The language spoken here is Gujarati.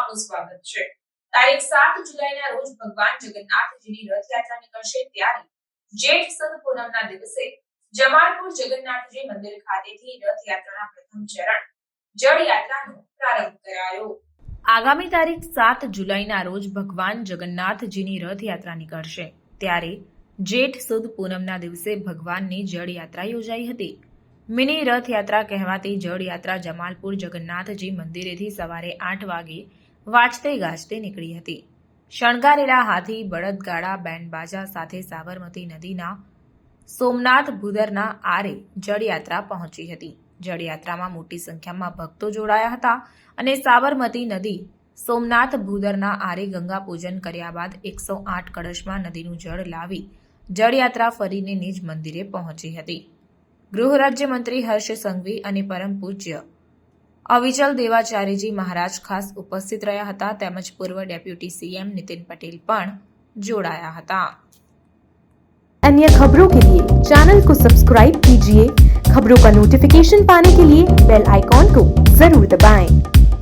આપનું સ્વાગત છે. તારીખ સાત જુલાઈના રોજ ભગવાન જગન્નાથજીની રથયાત્રા નીકળશે ત્યારે જેઠ સદ પૂનમના દિવસે જમાલપુર જગન્નાથજી મંદિર ખાતેથી રથયાત્રાના પ્રથમ ચરણ જળયાત્રાનો પ્રારંભ કરાયો. આગામી તારીખ સાત જુલાઈના રોજ ભગવાન જગન્નાથજીની રથયાત્રા નીકળશે. ત્યારે જેઠ સુદ પૂનમના દિવસે ભગવાનની જળયાત્રા યોજાઈ હતી. મિની રથયાત્રા કહેવાતી જળયાત્રા જમાલપુર જગન્નાથજી મંદિરેથી સવારે આઠ વાગે વાજતે ગાજતે નીકળી હતી. શણગારેલા હાથી, બળદગાડા બેન્ડ બાજા સાથે સાબરમતી નદીના સોમનાથ ભૂદરના આરે જળયાત્રા પહોંચી હતી. જળયાત્રામાં મોટી સંખ્યામાં ભક્તો જોડાયા હતા અને સાબરમતી નદી સોમનાથ ભૂદરના આરે ગંગા પૂજન કર્યા બાદ એકસો આઠ કળશમાં નદીનું જળ લાવી જળયાત્રા ફરીને નિજ મંદિરે પહોંચી હતી. ગૃહ રાજ્યમંત્રી હર્ષ સંઘવી અને પરમ પૂજ્ય અવિચલ દેવાચાર્યજી મહારાજ ખાસ ઉપસ્થિત રહ્યા હતા તેમજ પૂર્વ ડેપ્યુટી સીએમ નીતિન પટેલ પણ જોડાયા હતા अन्य खबरों के लिए चैनल को सब्सक्राइब कीजिए खबरों का नोटिफिकेशन पाने के लिए बेल आइकॉन को जरूर दबाएं।